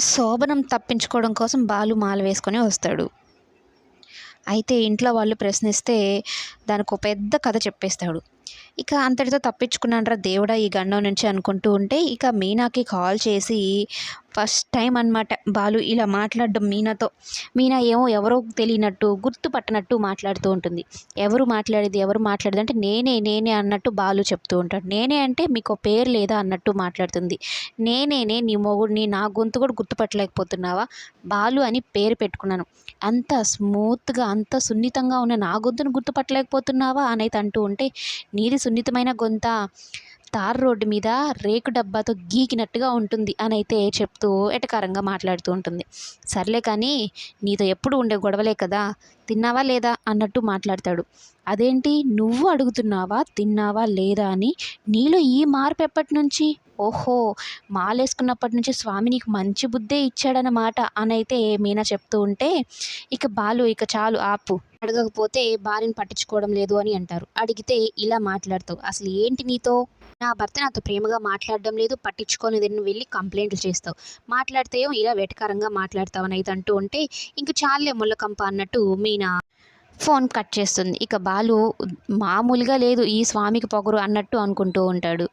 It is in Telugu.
శోభనం తప్పించుకోవడం కోసం బాలు మాల వేసుకొని వస్తాడు. అయితే ఇంట్లో వాళ్ళు ప్రశ్నిస్తే దానికి ఒక పెద్ద కథ చెప్పేస్తాడు. ఇక అంతటితో తప్పించుకున్నానరా దేవుడా ఈ గండం నుంచి అనుకుంటూ ఉంటే ఇక మీనాకి కాల్ చేసి ఫస్ట్ టైం అనమాట బాలు ఇలా మాట్లాడడం మీనాతో. మీనా ఏమో ఎవరో తెలియనట్టు గుర్తుపట్టనట్టు మాట్లాడుతూ ఉంటుంది. ఎవరు మాట్లాడేది ఎవరు మాట్లాడేది అంటే నేనే నేనే అన్నట్టు బాలు చెప్తూ ఉంటాడు. నేనే అంటే మీకు పేరు లేదా అన్నట్టు మాట్లాడుతుంది. నేనేనే నీ మొగుడిని నా గొంతు కూడా గుర్తుపట్టలేకపోతున్నావా? బాలు అని పేరు పెట్టుకున్నాను. అంత స్మూత్గా అంత సున్నితంగా ఉన్న నా గొంతును గుర్తుపట్టలేకపోతున్నావా? అనేది అంటూ ఉంటే నీది సున్నితమైన గొంత తార్ రోడ్డు మీద రేకు డబ్బాతో గీకినట్టుగా ఉంటుంది అని అయితే చెప్తూ ఎటకారంగా మాట్లాడుతూ ఉంటుంది. సర్లే కానీ నీతో ఎప్పుడు ఉండే గొడవలే కదా తిన్నావా లేదా అన్నట్టు మాట్లాడతాడు. అదేంటి నువ్వు అడుగుతున్నావా తిన్నావా లేదా అని నీలో ఈ మార్పు ఎప్పటి నుంచి? ఓహో మాలేసుకున్నప్పటి నుంచి స్వామి నీకు మంచి బుద్ధే ఇచ్చాడనమాట అని అయితే మీనా చెప్తూ ఉంటే ఇక బాలు ఇక చాలు ఆపు. అడగకపోతే భార్యను పట్టించుకోవడం లేదు అని అంటారు. అడిగితే ఇలా మాట్లాడతావు. అసలు ఏంటి నీతో? నా భర్త నాతో ప్రేమగా మాట్లాడడం లేదు పట్టించుకొని నువ్వు వెళ్ళి కంప్లైంట్లు చేస్తావు. మాట్లాడితే ఏమో ఇలా వెటకారంగా మాట్లాడతావు అని అయితే అంటూ ఉంటే ఇంక చాలే ముళ్ళకంప అన్నట్టు మీనా ఫోన్ కట్ చేస్తుంది. ఇక బాలు మామూలుగా లేదు ఈ స్వామికి పొగరు అన్నట్టు అనుకుంటూ ఉంటాడు.